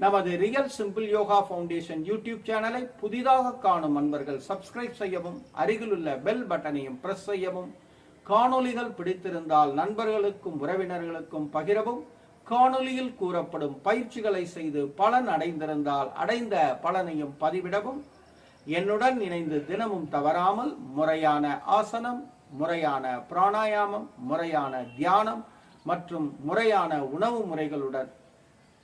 நமது real simple yoga foundation YouTube சேனலை புதிதாக காணும் அன்பர்கள் சப்ஸ்கிரைப் செய்யவும் அருகிலுள்ள பெல் பட்டனையும் பிரஸ் செய்யவும் காணொளிகள் பிடித்திருந்தால் நண்பர்களுக்கும் உறவினர்களுக்கும் பகிரவும் காணொளியில் கூறப்படும் பயிற்சிகளை செய்து பலன் அடைந்திருந்தால் அடைந்த பலனையும் பதிவிடவும் என்னுடன் இணைந்து தினமும் தவறாமல் முறையான ஆசனம் முறையான பிராணாயாமம் முறையான தியானம் மற்றும் முறையான உணவு முறைகளுடன்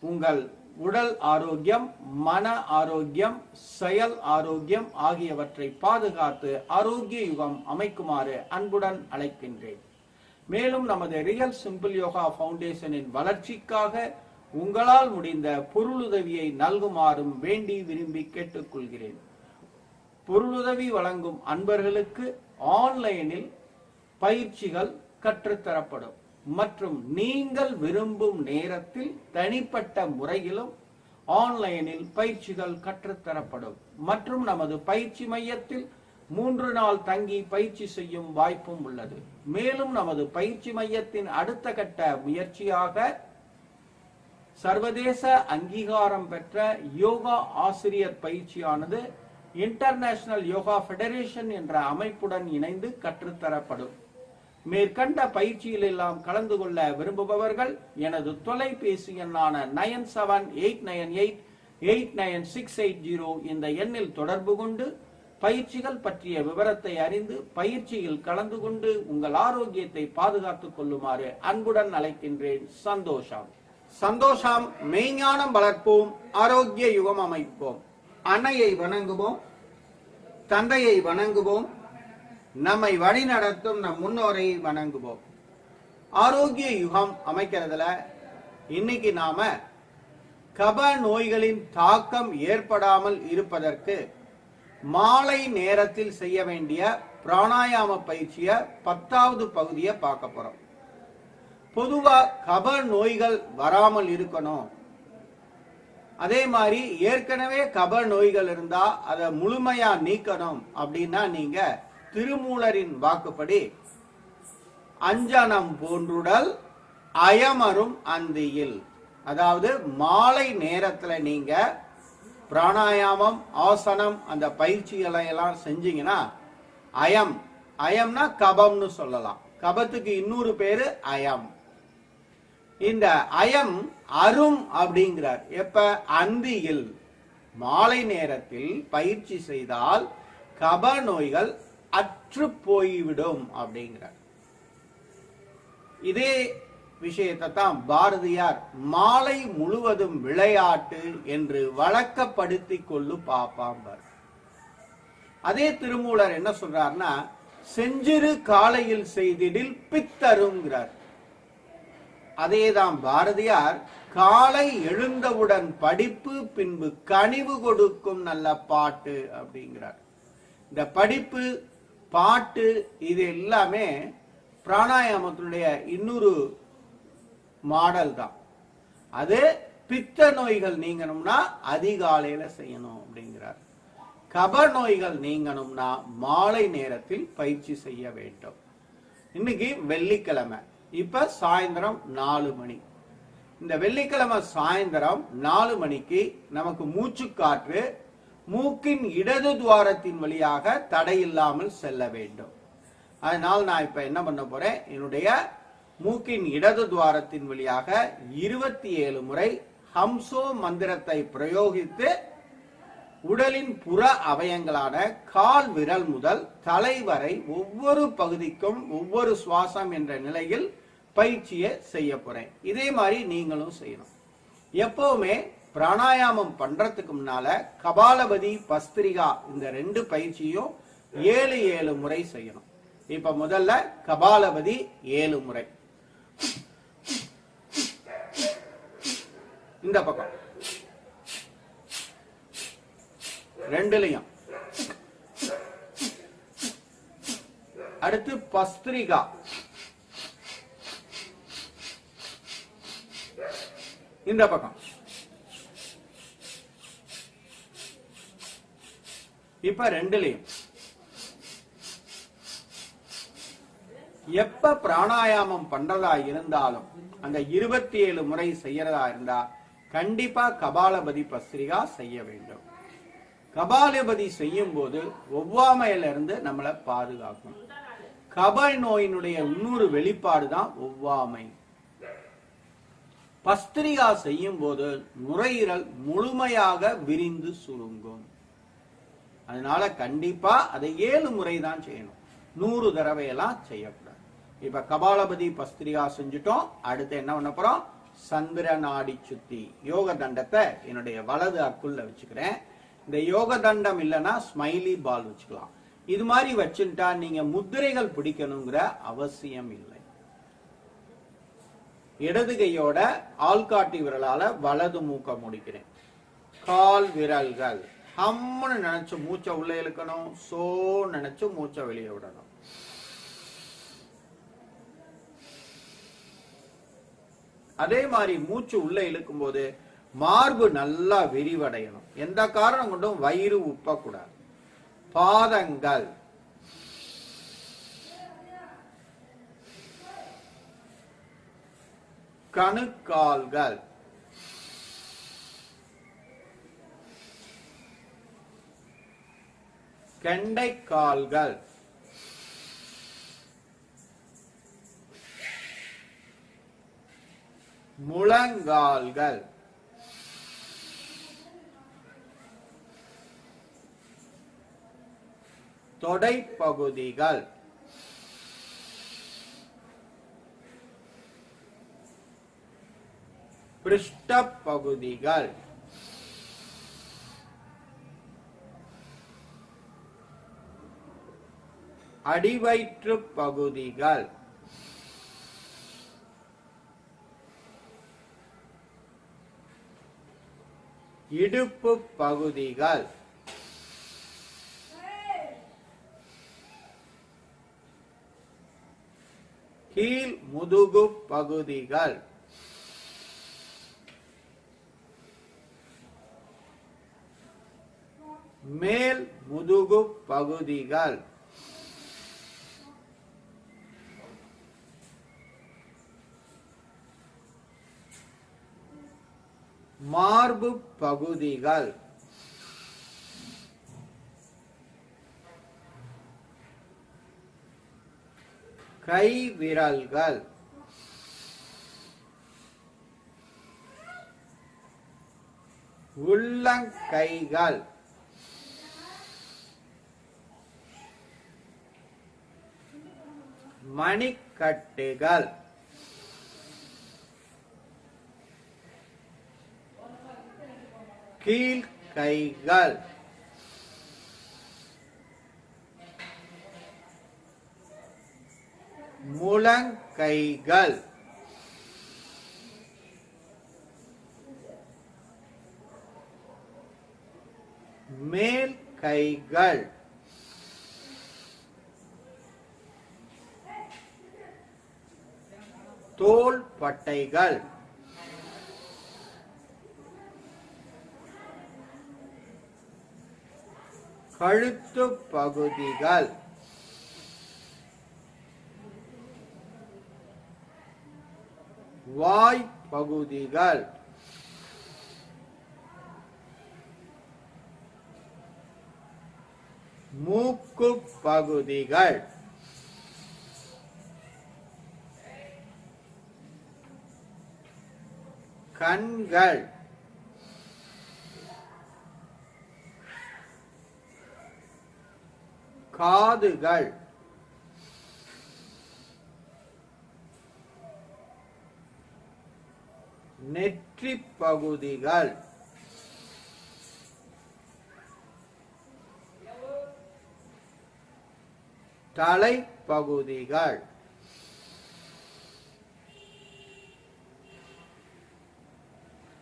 உங்கள் உடல் ஆரோக்கியம் மன ஆரோக்கியம் செயல் ஆரோக்கியம் ஆகியவற்றை பாதுகாத்து ஆரோக்கிய யுகம் அமைக்குமாறு அன்புடன் அழைக்கின்றேன். மேலும் நமது ரியல் சிம்பிள் யோகா ஃபவுண்டேஷனின் வளர்ச்சிக்காக உங்களால் முடிந்த பொருளுதவியை நல்குமாறும் வேண்டி விரும்பி கேட்டுக்கொள்கிறேன். பொருளுதவி வழங்கும் அன்பர்களுக்கு ஆன்லைனில் பயிற்சிகள் கற்றுத்தரப்படும். மற்றும் நீங்கள் விரும்பும் நேரத்தில் தனிப்பட்ட முறையிலும் ஆன்லைனில் பயிற்சிகள் கற்றுத்தரப்படும். மற்றும் நமது பயிற்சி மையத்தில் மூன்று நாள் தங்கி பயிற்சி செய்யும் வாய்ப்பும் உள்ளது. மேலும் நமது பயிற்சி மையத்தின் அடுத்த கட்ட முயற்சியாக சர்வதேச அங்கீகாரம் பெற்ற யோகா ஆசிரியர் பயிற்சியானது இன்டர்நேஷனல் யோகா ஃபெடரேஷன் என்ற அமைப்புடன் இணைந்து கற்றுத்தரப்படும். மேற்கண்ட பயிற்சியில் எல்லாம் கலந்து கொள்ள விரும்புபவர்கள் எனது தொலைபேசி எண்ணான nine seven eight nine eight eight nine six eight zero இந்த எண்ணில் தொடர்பு கொண்டு பயிற்சிகள் பற்றிய விவரத்தை அறிந்து பயிற்சியில் கலந்து கொண்டு உங்கள் ஆரோக்கியத்தை பாதுகாத்துக் கொள்ளுமாறு அன்புடன் அழைக்கின்றேன் சந்தோஷம். சந்தோஷம் மெய்ஞானம் வளர்ப்போம் ஆரோக்கிய யுகம் அமைப்போம். அன்னையை வணங்குவோம் தந்தையை வணங்குவோம் நம்மை வழி நடத்தும் நம் முன்னோரை வணங்குவோம். ஆரோக்கிய யுகம் அமைக்கிறதுல இன்னைக்கு நாம கப நோய்களின் தாக்கம் ஏற்படாமல் இருப்பதற்கு மாலை நேரத்தில் செய்ய வேண்டிய பிராணாயாம பயிற்சிய பத்தாவது பகுதியை பார்க்க போறோம். பொதுவா கப நோய்கள் வராமல் இருக்கணும். அதே மாதிரி ஏற்கனவே கப நோய்கள் இருந்தா அதை முழுமையா நீக்கணும் அப்படின்னா நீங்க திருமூலரின் வாக்குப்படி. அஞ்சனம் போன்றுடல் அயமரும் அந்தியில். அதாவது மாலை நேரத்துல நீங்க பிராணாயாமம் ஆசனம் அந்த பயிற்சிகளை எல்லாம் செஞ்சீங்கன்னா அயம். அயம்னா கபம்னு சொல்லலாம். கபத்துக்கு இன்னொரு பேரு அயம். இந்த அயம் அரும் அப்படிங்கிறார். எப்ப? அந்தியில். மாலை நேரத்தில் பயிற்சி செய்தால் கப நோய்கள் அற்று போய்விடும் அப்படிங்கிறார். இதே விஷயத்தை தான் பாரதியார் மாலை முழுவதும் விளையாட்டு என்று வழக்கப்படுத்தி கொள்ளு பாப்பாம்பார் அதே திருமூலர் என்ன சொல்றாருன்னா செஞ்சிரு காலையில் செய்திடில் பித்தருங்கிறார். அதேதான் பாரதியார் காலை எழுந்தவுடன் படிப்பு பின்பு கனிவு கொடுக்கும் நல்ல பாட்டு அப்படிங்கிறார். இந்த படிப்பு பாட்டு இது எல்லாமே பிராணாயாமத்தினுடைய இன்னொரு மாடல் தான். அது பித்த நோய்கள் நீங்கணும்னா அதிகாலையில செய்யணும் அப்படிங்கிறார். கப நோய்கள் நீங்கணும்னா மாலை நேரத்தில் பயிற்சி செய்ய வேண்டும். இன்னைக்கு வெள்ளிக்கிழமை. இப்ப சாயந்தரம் நாலு மணி. இந்த வெள்ளிக்கிழமை சாயந்தரம் நாலு மணிக்கு நமக்கு மூச்சு காற்று மூக்கின் இடது துவாரத்தின் வழியாக தடையில்லாமல் செல்ல வேண்டும். அதனால் நான் இப்ப என்ன பண்ண போறேன்? என்னுடைய மூக்கின் இடது துவாரத்தின் வழியாக இருபத்தி ஏழு முறை ஹம்சோ மந்திரத்தை பிரயோகித்து உடலின் புற அவயங்களான கால் விரல் முதல் தலை வரை ஒவ்வொரு பகுதிக்கும் ஒவ்வொரு சுவாசம் என்ற நிலையில் பயிற்சியை செய்ய போறேன். இதே மாதிரி நீங்களும் செய்யணும். எப்பவுமே பிராணாயாமம் பண்றதுக்கு முன்னால கபாலபதி பஸ்திரிகா இந்த ரெண்டு பயிற்சியும் ஏழு ஏழு முறை செய்யணும். இப்ப முதல்ல கபாலபதி ஏழு முறை. இந்த பக்கம். ரெண்டுலையும். அடுத்து பஸ்திரிகா. இந்த பக்கம். இப்ப ரெண்டுலயும். எப்ப பிராணாயாமம் பண்றதா இருந்தாலும் அந்த இருபத்தி ஏழு முறை செய்யறதா இருந்தா கண்டிப்பா கபாலபதி பஸ்திரிகா செய்ய வேண்டும். கபாலபதி செய்யும் போது ஒவ்வாமையிலிருந்து நம்மளை பாதுகாக்கும். கப நோயினுடைய இன்னொரு வெளிப்பாடு தான் ஒவ்வாமை. பஸ்திரிகா செய்யும் போது நுரையீரல் முழுமையாக விரிந்து சுருங்கும். அதனால கண்டிப்பா அதை ஏழு முறை தான் செய்யணும். நூறு தடவையெல்லாம் செய்யக்கூடாது. இப்ப கபாலபதி பஸ்திரிகா செஞ்சுட்டோம். அடுத்து என்ன பண்ண போறோம்? சந்திர நாடி சுத்தி. யோக தண்டத்தை என்னுடைய வலது அக்குள்ள வச்சுக்கிறேன். இந்த யோக தண்டம் இல்லைன்னா ஸ்மைலி பால் வச்சுக்கலாம். இது மாதிரி வச்சுட்டா நீங்க முத்திரைகள் பிடிக்கணுங்கிற அவசியம் இல்லை. இடது கையோட ஆள்காட்டி விரலால வலது மூக்க முடிக்கிறேன். கால் விரல்கள். ஹம்னு நினைச்சு மூச்சை உள்ளே இழுக்கணும் சோ நினைச்சு மூச்சை வெளியே விடணும். அதே மாதிரி மூச்சு உள்ள இழுக்கும் போது மார்பு நல்லா விரிவடையணும். எந்த காரணம் கொண்டும் வயிறு உப்பக்கூடாது. பாதங்கள். கணுக்கால்கள். கெண்டைக்கால்கள். முழங்கால்கள். தொடைப்பகுதிகள். பிருஷ்டப்பகுதிகள். அடிவயிற்று பகுதிகள். இடுப்பு பகுதிகள். கீழ் முதுகு பகுதிகள். மேல் முதுகு பகுதிகள். மார்பு பகுதிகள். கை விரல்கள். உள்ளங்கைகள் மணிக்கட்டுகள். கீழ்கைகள் முழங்கைகள் மேல் கைகள் தோள் பட்டைகள் கழுத்து பகுதிகள். வாய் பகுதிகள். மூக்கு பகுதிகள். கண்கள். காதுகள். நெற்றி பகுதிகள். தலைப்பகுதிகள்.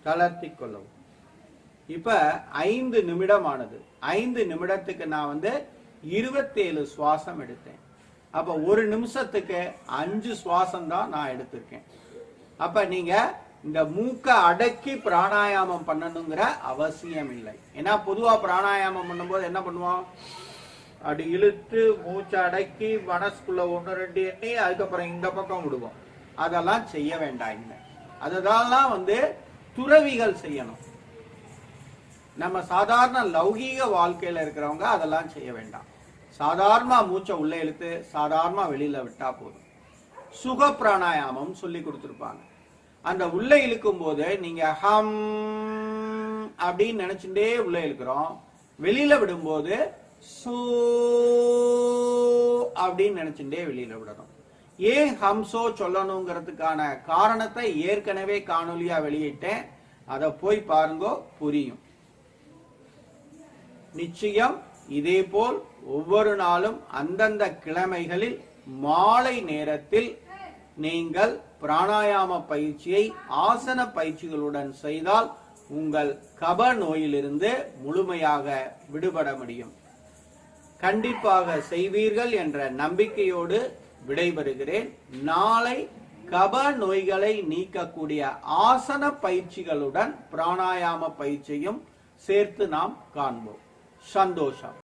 தளர்த்தி கொள்ளவும். இப்ப ஐந்து நிமிடம் ஆனது ஐந்து நிமிடத்துக்கு நான் வந்து இருபத்தேழு சுவாசம் எடுத்தேன். அப்ப ஒரு நிமிஷத்துக்கு அஞ்சு சுவாசம் தான் நான் எடுத்திருக்கேன். அப்ப நீங்க இந்த மூக்கை அடக்கி பிராணாயாமம் பண்ணணுங்கிற அவசியம் இல்லை. ஏன்னா பொதுவா பிராணாயாமம் பண்ணும்போது என்ன பண்ணுவோம்? அப்படி இழுத்து மூச்சை அடக்கி மனசுக்குள்ள ஒன்று ரெண்டு எண்ணி அதுக்கப்புறம் இந்த பக்கம் விடுவோம். அதெல்லாம் செய்ய வேண்டாம் இங்க அதெல்லாம் வந்து துறவிகள் செய்யணும். நம்ம சாதாரண லௌகீக வாழ்க்கையில இருக்கிறவங்க அதெல்லாம் செய்ய வேண்டாம். சாதாரணமா மூச்சை உள்ள இழுத்து சாதாரணமா வெளியில விட்டா போதும். சுக பிராணாயாமம் சொல்லி கொடுத்துருப்பாங்க. அந்த உள்ள இழுக்கும் போது நீங்க ஹம் அப்படின்னு நினைச்சுட்டே உள்ள இழுக்கிறோம். வெளியில விடும்போது சூ அப்படின்னு நினைச்சுட்டே வெளியில விடணும். ஏன் ஹம்சோ சொல்லணுங்கிறதுக்கான காரணத்தை ஏற்கனவே காணொலியா வெளியிட்டேன். அதை போய் பாருங்க புரியும். நிச்சயம் இதேபோல் ஒவ்வொரு நாளும் அந்தந்த கிழமைகளில் மாலை நேரத்தில் நீங்கள் பிராணாயாம பயிற்சியை ஆசன பயிற்சிகளுடன் செய்தால் உங்கள் கப நோயிலிருந்து முழுமையாக விடுபட முடியும். கண்டிப்பாக செய்வீர்கள் என்ற நம்பிக்கையோடு விடைபெறுகிறேன். நாளை கப நோய்களை நீக்கக்கூடிய ஆசன பயிற்சிகளுடன் பிராணாயாம பயிற்சியும் சேர்த்து நாம் காண்போம். சந்தோஷம்